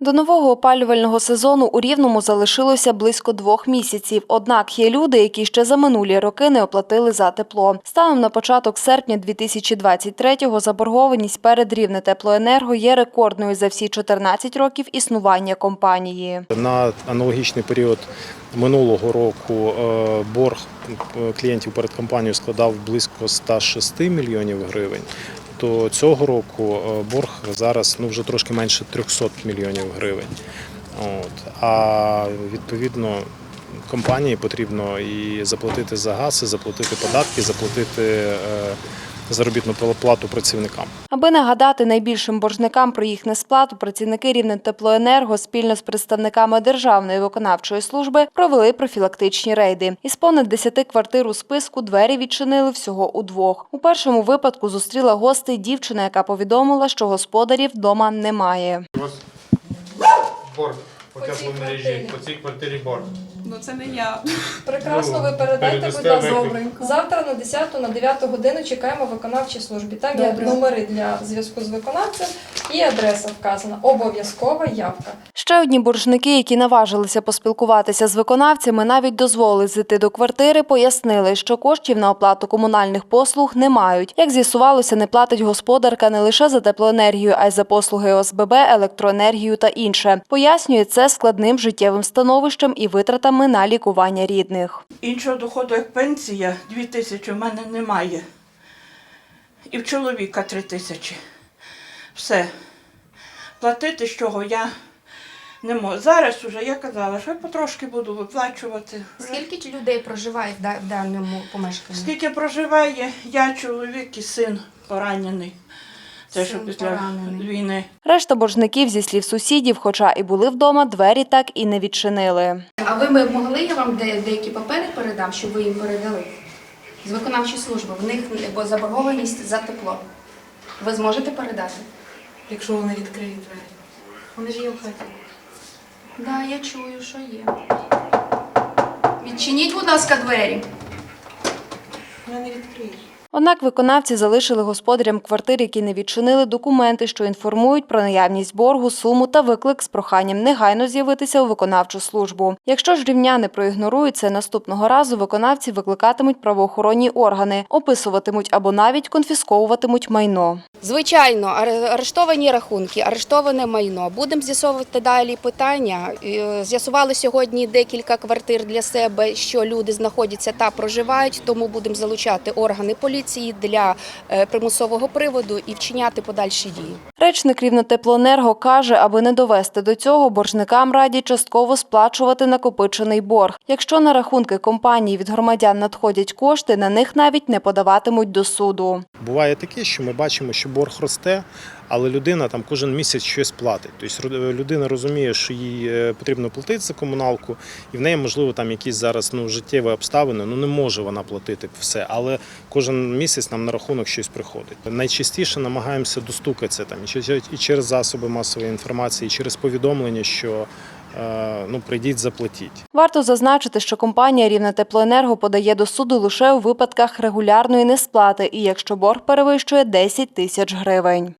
До нового опалювального сезону у Рівному залишилося близько двох місяців. Однак є люди, які ще за минулі роки не оплатили за тепло. Станом на початок серпня 2023-го заборгованість перед Рівне теплоенерго є рекордною за всі 14 років існування компанії. На аналогічний період минулого року е, борг е, клієнтів перед компанією складав близько 106 мільйонів гривень. То цього року е, борг зараз ну вже трошки менше 300 мільйонів гривень. От. А відповідно компанії потрібно і заплатити за газ, і заплатити податки, заплатити е, заробітну плату працівникам. Аби нагадати найбільшим боржникам про їх несплату, працівники Рівнентеплоенерго спільно з представниками Державної виконавчої служби провели профілактичні рейди. Із понад 10 квартир у списку двері відчинили всього у двох. У першому випадку зустріла гостей дівчина, яка повідомила, що господарів вдома немає. У вас борг по цій квартирі борг. Ну це не я. Прекрасно, ви Ну, передайте, будь ласка. Добренько. Завтра на 10 на 9 годину чекаємо в виконавчій службі. Там є номери для зв'язку з виконавцем і адреса вказана. Обов'язкова явка. Ще одні боржники, які наважилися поспілкуватися з виконавцями, навіть дозволили зайти до квартири, пояснили, що коштів на оплату комунальних послуг не мають. Як з'ясувалося, не платить господарка не лише за теплоенергію, а й за послуги ОСББ, електроенергію та інше. Пояснює це складним життєвим становищем і витратами на лікування рідних. Іншого доходу, як пенсія, 2 тисячі в мене немає. І в чоловіка 3 тисячі. Все. Платити з чого я не можу. Зараз уже я казала, що я потрошки буду виплачувати. Скільки людей проживає в даному помешканні? Скільки проживає я, чоловік і син поранений. Це що після війни. Решта боржників, зі слів сусідів, хоча і були вдома, двері так і не відчинили. А ви ми могли я вам деякі папери передам, щоб ви їм передали? З виконавчої служби. В них заборгованість за тепло. Ви зможете передати? Якщо вони відкриють двері. Вони ж є в хаті. Так, да, я чую, що є. Відчиніть, будь ласка, двері. Вони не відкриють. Однак виконавці залишили господарям квартир, які не відчинили документи, що інформують про наявність боргу, суму та виклик з проханням негайно з'явитися у виконавчу службу. Якщо ж рівняни проігнорують це наступного разу, виконавці викликатимуть правоохоронні органи, описуватимуть або навіть конфісковуватимуть майно. Звичайно, аре- арештовані рахунки, арештоване майно. Будемо з'ясовувати далі питання. Е, З'ясували сьогодні декілька квартир для себе, що люди знаходяться та проживають, тому будемо залучати органи поліції для е, примусового приводу і вчиняти подальші дії. Речник Рівнотеплоенерго каже, аби не довести до цього, боржникам радять частково сплачувати накопичений борг. Якщо на рахунки компанії від громадян надходять кошти, на них навіть не подаватимуть до суду. Буває таке, що ми бачимо, що борг росте, але людина там кожен місяць щось платить. Тобто ру- людина розуміє, що їй е, потрібно платити за комуналку, і в неї можливо там якісь зараз ну життєві обставини. Ну не може вона платити все, але кожен місяць нам на рахунок щось приходить. Найчастіше намагаємося достукатися там і через- засоби масової інформації, і через повідомлення, що е, ну прийдіть, заплатіть. Варто зазначити, що компанія Рівне теплоенерго подає до суду лише у випадках регулярної несплати і якщо борг перевищує 10 тисяч гривень.